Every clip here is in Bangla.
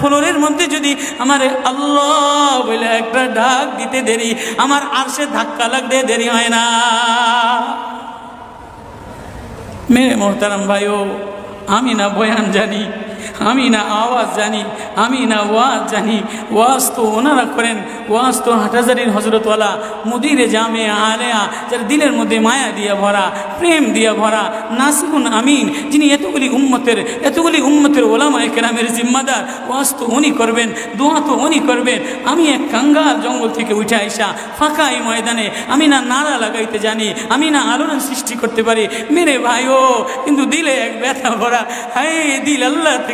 ফ্লোরের মধ্যে যদি আমার আল্লাহ বলে একটা ডাক দিতে দেরি, আমার আর সে ধাক্কা লাগতে দেরি হয় না। মেরে মোহতারাম ভাইও, আমি না বয়ান জানি। আমি না আওয়াজ জানি, আমি না ওয়াজ জানি, ওয়াজ তো ওনারা করেন, ওয়াজ তো হাটাজারির হজরতওয়ালা মুদিরে জামে আলেয়া, যার দিলের মধ্যে মায়া দিয়া ভরা, প্রেম দিয়া ভরা নাসিকুন আমিন, যিনি এতগুলি উম্মতের এতগুলি উম্মতের ওলামায় কেরামের জিম্মাদার, ওয়াজ তো উনি করবেন, দোয়া তো উনি করবেন। আমি এক কাঙ্গাল জঙ্গল থেকে উঠে আইসা ফাঁকা এই ময়দানে, আমি না নাড়া লাগাইতে জানি, আমি না আলোড়ন সৃষ্টি করতে পারি। মেরে ভাইও কিন্তু দিলে এক ব্যথা ভরা, হায় দিল আল্লাহ থেকে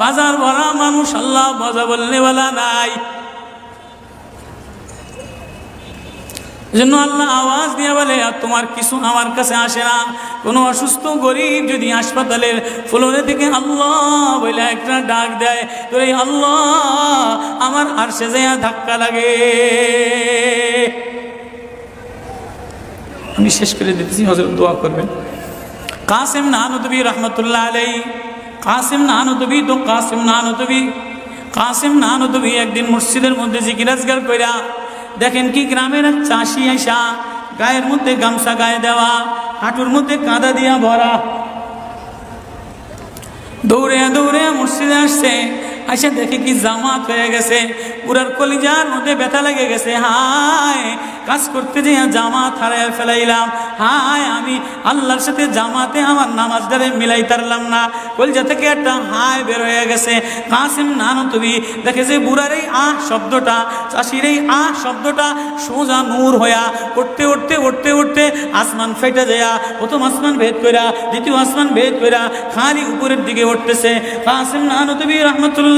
বাজার ভরা মানুষ, আল্লাহ মজা বললে বলা নাই। জন্য আল্লাহ আওয়াজ দিয়ে বলে, আর তোমার কিছু আমার কাছে আসে না। কোনো অসুস্থ গরিব যদি হাসপাতালের ফ্লোরে থেকে আল্লাহ বলে একটা ডাক দেয় তো এই আল্লাহ আমার আর সে ধাক্কা লাগে। আমি শেষ করে দিতেছি হজরত দোয়া করবেন। কাসিম নানুদবী রহমতুল্লাহ আলাই কাসিম নানুদবী তো কাসিম নানুদবী কাসিম নানুদবী একদিন মসজিদের মধ্যে জিকিরাজগার কইরা দেখেন কি গ্রামের এক চাষি আইসা গায়ের মধ্যে গামছা গায়ে দেওয়া হাঁটুর মধ্যে কাদা দিয়া ভরা দৌড়ে দৌড়ে মসজিদে আসছে আসে দেখে কি জামাত হয়ে গেছে। পুরার কলিজার মধ্যে ব্যথা লেগে গেছে। হায়, কাজ করতে যে জামাত হারায় ফেলাইলাম। হায়, আমি আল্লাহর সাথে জামাতে আমার নামাজ নামাজদারে মিলাই তারলাম না। কলিজা থেকে একটা হায় বের হয়ে গেছে। কাসিম নানো, তুমি দেখে যে বুড়ার এই আহ শব্দটা, চাষির এই আহ শব্দটা সোজা নূর হইয়া উঠতে উঠতে উঠতে উঠতে আসমান ফেটে দেয়া প্রথম আসমান ভেদ কইরা, দ্বিতীয় আসমান ভেদ কইরা খালি উপরের দিকে উঠতেছে। কাসিম নানো, তুমি রহমতুল্লাহ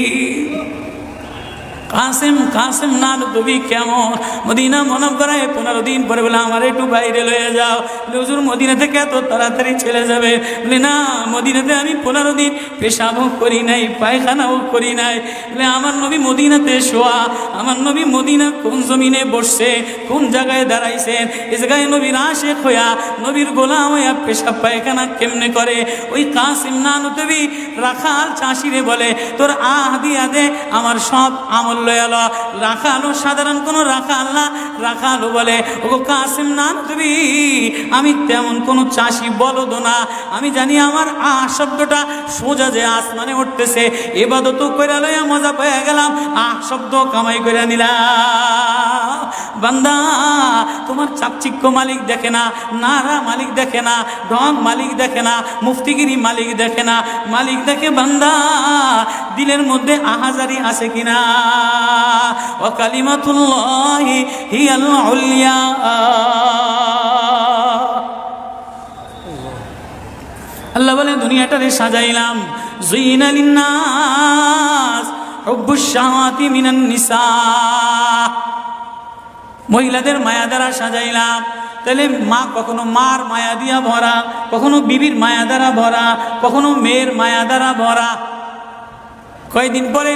কাসেম কাসেম নান তুমি কেমন? মদিনা মনে করায় পনেরো দিন পরে বলে, আমার একটু বাইরে লয়ে যাও। হুজুর, মদিনা থেকে এত তাড়াতাড়ি চলে যাবে? বলে, না, মদিনাতে আমি পনেরো দিন পেশাবও করি নাই, পায়খানাও করি নাই। বলে, আমার নবী মদিনাতে শোয়া, আমার নবী মদিনা কোন জমিনে বসছে, কোন জায়গায় দাঁড়াইছেন? এ জায়গায় নবীর আশেক হইয়া, নবীর গোলাম হইয়া পেশাব পায়খানা কেমনে করে? ওই কাসিম নান দেবী রাখাল চাষিরে বলে, তোর আহ দিয়া দে, আমার সব আমল লয়াল রাখালো সাধারণ কোনো রাখাল না। রাখালো বলে ও কাসিম নান দেবী আমি তেমন কোনো চাষি বলদ না। আমি জানি আমার আহ শব্দটা সোজা যে আসমানে উঠতেছে। এবাদত করে লইয়া মজা পেয়ে গেলাম। আহ শব্দ কামাই করে নিলাম। বান্দা, তোমার চাকচিক্য মালিক দেখে না, নারা মালিক দেখে না ঢং মালিক দেখে না, মুফতিগিরি মালিক দেখে না। মালিক দেখে বান্দা, দিলের মধ্যে আহাজারি আছে কিনা? ও কালিমাতুল্লাহি হিয়াল উলিয়া। আল্লাহ বলে দুনিয়াটারে সাজাইলাম। জুইনা লিন্নাস হুব্বুশ মিনান নিসা মহিলাদের মায়া দ্বারা সাজাইলাম। তাহলে মা কখনো মার মায়া দিয়া ভরা, কখনো বিবির মায়া দ্বারা ভরা, কখনো মেয়ের মায়া দ্বারা ভরা। কয়েকদিন পরে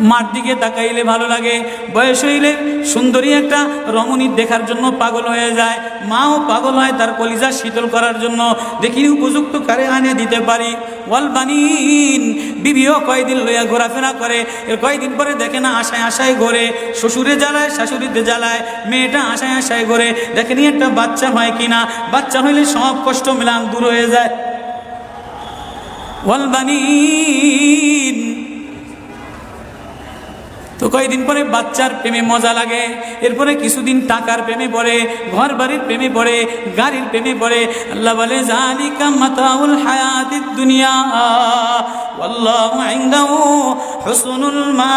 মার দিকে তাকাইলে ভালো লাগে। বয়স হইলে সুন্দরী একটা রমণী দেখার জন্য পাগল হয়ে যায়। মাও পাগল হয় তার কলিজা শীতল করার জন্য। দেখি উপযুক্ত কারে আনে দিতে পারি। ওয়াল বানিন, বিবিও কয়দিন লইয়া ঘোরাফেরা করে। এর কয়দিন পরে দেখে না আশায় আশায় ঘোরে। শ্বশুরে জ্বালায়, শাশুড়িতে জ্বালায়। মেয়েটা আশায় আশায় ঘোরে। দেখেনি একটা বাচ্চা হয় কিনা? বাচ্চা হইলে সব কষ্ট মিলান দূর হয়ে যায়। ওয়াল বানিন তো কয়েকদিন পরে বাচ্চার প্রেমে মজা লাগে। এরপরে কিছুদিন টাকার প্রেমে পড়ে ঘর বাড়ির প্রেমে পড়ে, গাড়ির প্রেমে পড়ে। আল্লাহ বলে জালিকা মাতাউল হায়াতিদ দুনিয়া আল্লাহ হুসনুল মা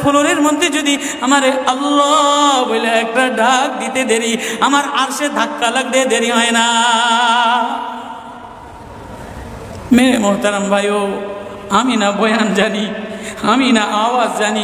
ফ্লোরের মধ্যে যদি আমার আল্লাহ বলে একটা ডাক দিতে দেরি, আমার আর সে ধাক্কা লাগতে দেরি হয় না। মেরে মোহতারাম ভাইও, আমি না বয়ান জানি, আমি না আওয়াজ জানি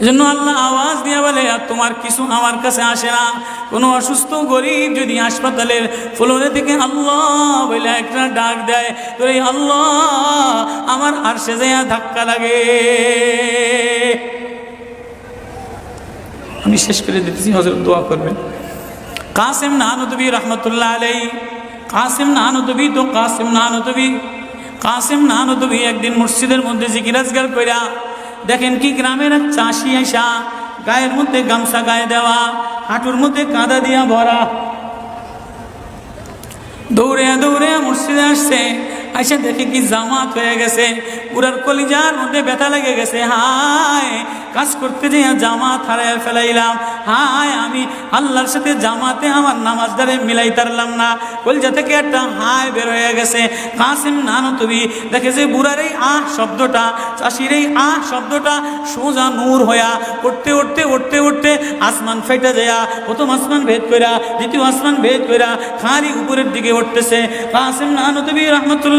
এজন্য আল্লাহ আওয়াজ দিয়ে বলে, আর তোমার কিছু আমার কাছে আসে না। কোনো অসুস্থ গরিব যদি হাসপাতালের ফ্লোরে থেকে আল্লাহ বলে একটা ডাক দেয় তো এই আল্লাহ, আমার আর সে ধাক্কা লাগে। আমি শেষ করে দিতেছি হজরত দোয়া করবেন। কাসেম নানুদবি রহমতুল্লাহ আলাই কাসেম নানুদবি তো কাসেম নানুদবি কাসেম নানুদবি একদিন মসজিদের মধ্যে জিকিরাজগার কইরা দেখেন কি গ্রামের এক চাষি আইসা গায়ের মধ্যে গামছা গায়ে দেওয়া হাঁটুর মধ্যে কাদা দিয়া ভরা দৌড়ে দৌড়ে মসজিদে আসছে আইসা দেখে কি জামাত হয়ে গেছে। পুরার কলিজার মধ্যে ব্যথা লেগে গেছে। হায়, কাজ করতে যে জামাত হারায় ফেলাইলাম। হায়, আমি আল্লাহর সাথে জামাতে আমার নামাজ দ্বারে মিলাই তারলাম না। কলিজা থেকে একটা হায় বের হয়ে গেছে। কাসিম নানো তুমি দেখে যে বুড়ার এই আহ শব্দটা, চাষির এই আহ শব্দটা সোজা নূর হইয়া উঠতে উঠতে উঠতে উঠতে আসমান ফেটে যায়, প্রথম আসমান ভেদ কইরা, দ্বিতীয় আসমান ভেদ কইরা খালি উপরের দিকে উঠতেছে। কাসিম নানো তুমি রহমতুল্লাহ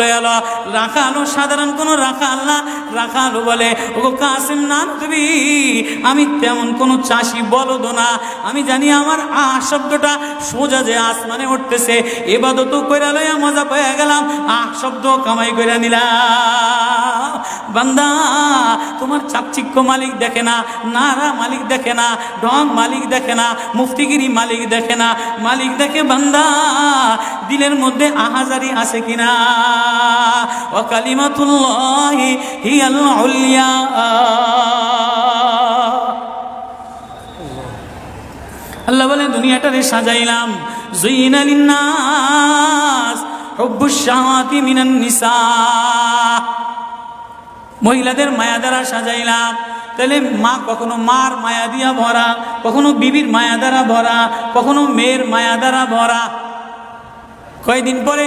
লয়াল রাখালো সাধারণ কোনো রাখাল না। রাখালো বলে ও কাসিম না নতবি আমি তেমন কোনো চাষি বলদ না। আমি জানি আমার আহ শব্দটা সোজা যে আসমানে উঠতেছে। এবাদত কইরা লইয়া মজা পেয়ে গেলাম। আহ শব্দ কামাই কইরা নিলাম। বান্দা, তোমার চাকচিক্য মালিক দেখে না, নারা মালিক দেখে না, ঢং মালিক দেখে না, মুফতিগিরি মালিক দেখে না। মালিক দেখে বান্দা, দিলের মধ্যে আহাজারি আছে কিনা? ও কালিমাতুল্লাহি হিয়াল উলিয়া। আল্লাহ বলে দুনিয়াটারে সাজাইলাম। জুইনা লিন্নাস, হুব্বুশ মহিলাদের মায়া দ্বারা সাজাইলাম। তাহলে মা কখনো মার মায়া দিয়া ভরা, কখনো বিবির মায়া দ্বারা ভরা, কখনো মেয়ের মায়া দ্বারা ভরা। কয়দিন পরে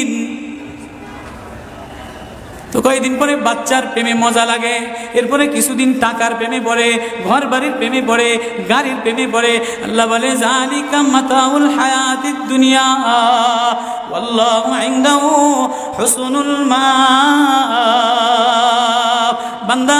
তো কয়েকদিন পরে বাচ্চার প্রেমে মজা লাগে। এরপরে কিছুদিন টাকার প্রেমে পড়ে ঘর বাড়ির প্রেমে পড়ে, গাড়ির প্রেমে পড়ে। আল্লাহ বলে জালিকা মাতাউল হায়াতিদ দুনিয়া আল্লাহ হুসনুল মা বান্দা